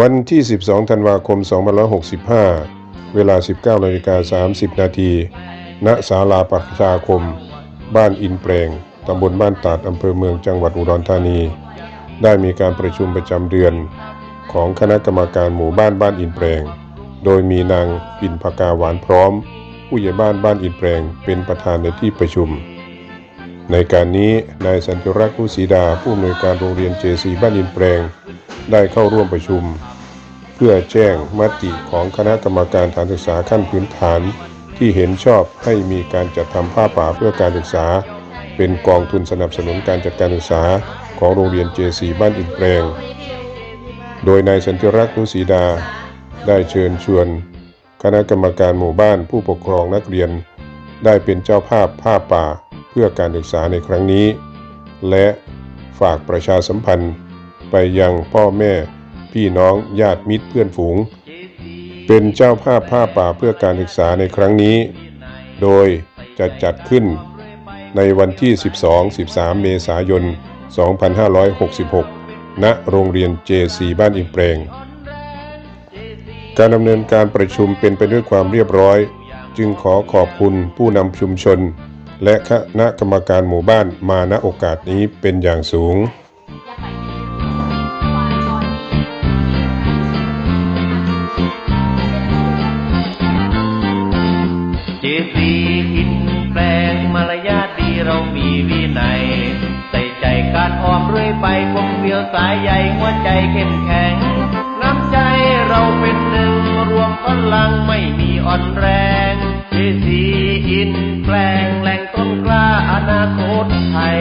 วันที่ 12 ธันวาคม 2565 เวลา 19นาฬิกา30 นาที ณ ศาลาประชาคม บ้านอินแปลง ตำบลบ้านตาด อำเภอเมือง จังหวัดอุดรธานี ได้มีการประชุมประจำเดือน ของคณะกรรมการหมู่บ้านบ้านอินแปลง โดยมีนางปิ่นพกาหวานพร้อม ผู้ใหญ่บ้านบ้านอินแปลง เป็นประธานในที่ประชุม ในการนี้ นายสันติรักษ์ผู้ศรีดา ผู้อำนวยการโรงเรียนเจสีบ้านอินแปลง ได้เข้าร่วมประชุม เพื่อแจ้งมติของคณะกรรมการฐานศึกษาขั้นพื้นฐาน ที่เห็นชอบให้มีการจัดทำผ้าป่าเพื่อการศึกษา เป็นกองทุนสนับสนุนการจัดการศึกษาของโรงเรียนเจสีบ้านอินแปลง โดยนายสันติรักษ์นุศรีดา ได้เชิญชวน คณะกรรมการหมู่บ้านผู้ปกครองนักเรียน ได้เป็นเจ้าภาพผ้าป่าเพื่อการศึกษาในครั้งนี้ และฝากประชาสัมพันธ์ ไปยังพ่อแม่ พี่น้องญาติมิตรเพื่อนฝูง เป็นเจ้าภาพผ้าป่าเพื่อการศึกษาในครั้งนี้ โดยจะจัดขึ้นในวันที่ 12-13 เมษายน 2566 ณ โรงเรียน JC บ้านอิมเปรงการดำเนินการประชุมเป็นไปด้วยความเรียบร้อย จึงขอขอบคุณผู้นำชุมชน และคณะกรรมการหมู่บ้านมาณโอกาสนี้เป็นอย่างสูง สีกินแปลงมารยาทดีเรามีวินัย ใส่ใจการออมเรื่อยไปคงเดียวสายใหญ่หัวใจเข้มแข็ง น้ำใจเราเป็นหนึ่งรวมพลังไม่มีอ่อนแรงเอสีอินแปลงแหล่งต้นกล้าอนาคตไทย